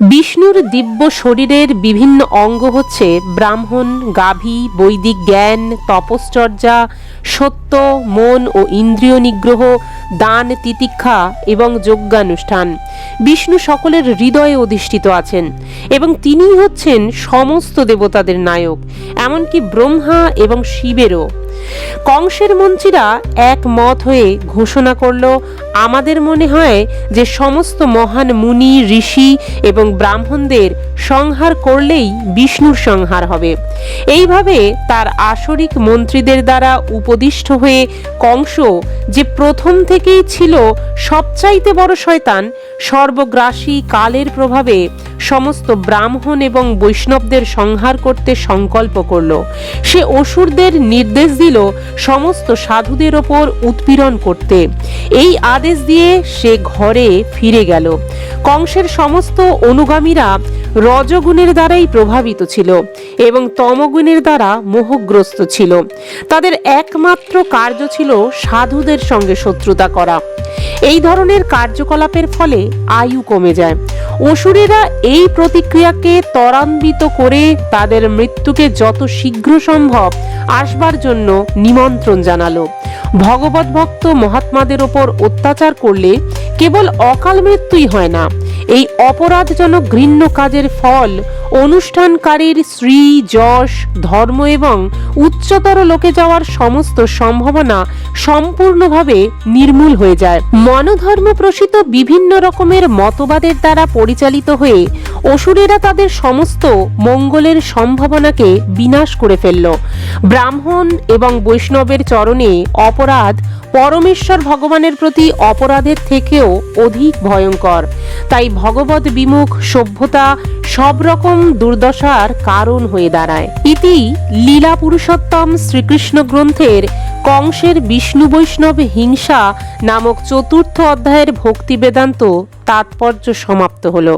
বিষ্ণুর দিব্য শরীরের বিভিন্ন অঙ্গ হচ্ছে ব্রাহ্মণ, গাভী, বৈদিক জ্ঞান, তপশ্চর্যা, সত্য, মন ও ইন্দ্রিয় নিগ্রহ, দান, তিতিক্ষা এবং যজ্ঞানুষ্ঠান। বিষ্ণু সকলের হৃদয়ে অধিষ্ঠিত আছেন এবং তিনিই হচ্ছেন সমস্ত দেবতাদের নায়ক, এমনকি ব্রহ্মা এবং শিবেরও। কংসের মন্ত্রীরা একমত হয়ে ঘোষণা করল, আমাদের মনে হয় যে সমস্ত মহান মুনি, ঋষি এবং ব্রাহ্মণদের সংহার করলেই বিষ্ণুর সংহার হবে। এইভাবে তার আসরিক মন্ত্রীদের দ্বারা উপদিষ্ট হয়ে কংস যে প্রথম থেকেই ছিল সবচাইতে বড় শয়তান, সর্বগ্রাসী কালের প্রভাবে সমস্ত ব্রাহ্মণ এবং বৈষ্ণবদের সংহার করতে সংকল্প করল। সে অসুরদের নির্দেশ দিল সমস্ত সাধুদের ওপর উৎপীড়ন করতে। এই আদেশ দিয়ে সে ঘরে ফিরে গেল। কংসের সমস্ত অনুগামীরা রজগুণের দ্বারাই প্রভাবিত ছিল এবং তমগুণের দ্বারা মোহগ্রস্ত ছিল। তাদের একমাত্র কার্য ছিল সাধুদের সঙ্গে শত্রুতা করা। এই ধরনের কার্যকলাপের ফলে আয়ু কমে যায়। অসুরেরা এই প্রতিক্রিয়াকে ত্বরান্বিত করে তাদের মৃত্যুকে যত শীঘ্র সম্ভব আসবার জন্য নিমন্ত্রণ জানালো। ভগবত ভক্ত মহাত্মাদের ওপর অত্যাচার করলে কেবল অকাল মৃত্যুই হয় না এই অপরাধজনক ঘৃণ্য কাজের ফল অনুষ্ঠানকারীর শ্রী যশ, ধর্ম এবং উচ্চতর লোকে যাওয়ার সমস্ত সম্ভাবনা সম্পূর্ণভাবে নির্মূল হয়ে যায়। মনোধর্ম প্রসিত বিভিন্ন রকমের মতবাদের দ্বারা পরিচালিত হয়ে অসুরেরা তাদের সমস্ত মঙ্গলের সম্ভাবনাকে বিনাশ করে ফেলল। ব্রাহ্মণ এবং বৈষ্ণবের চরণে অপরাধ পরমেশ্বর ভগবানের প্রতি অপরাধের থেকেও অধিক ভয়ঙ্কর। তাই ভগবত বিমুখ সভ্যতা সব রকম দুর্দশার কারণ হয়ে দাঁড়ায়। ইতি লীলা পুরুষোত্তম শ্রীকৃষ্ণ গ্রন্থের কংসের বিষ্ণু বৈষ্ণব হিংসা নামক চতুর্থ অধ্যায়ের ভক্তি বেদান্ত তাৎপর্য সমাপ্ত হলো।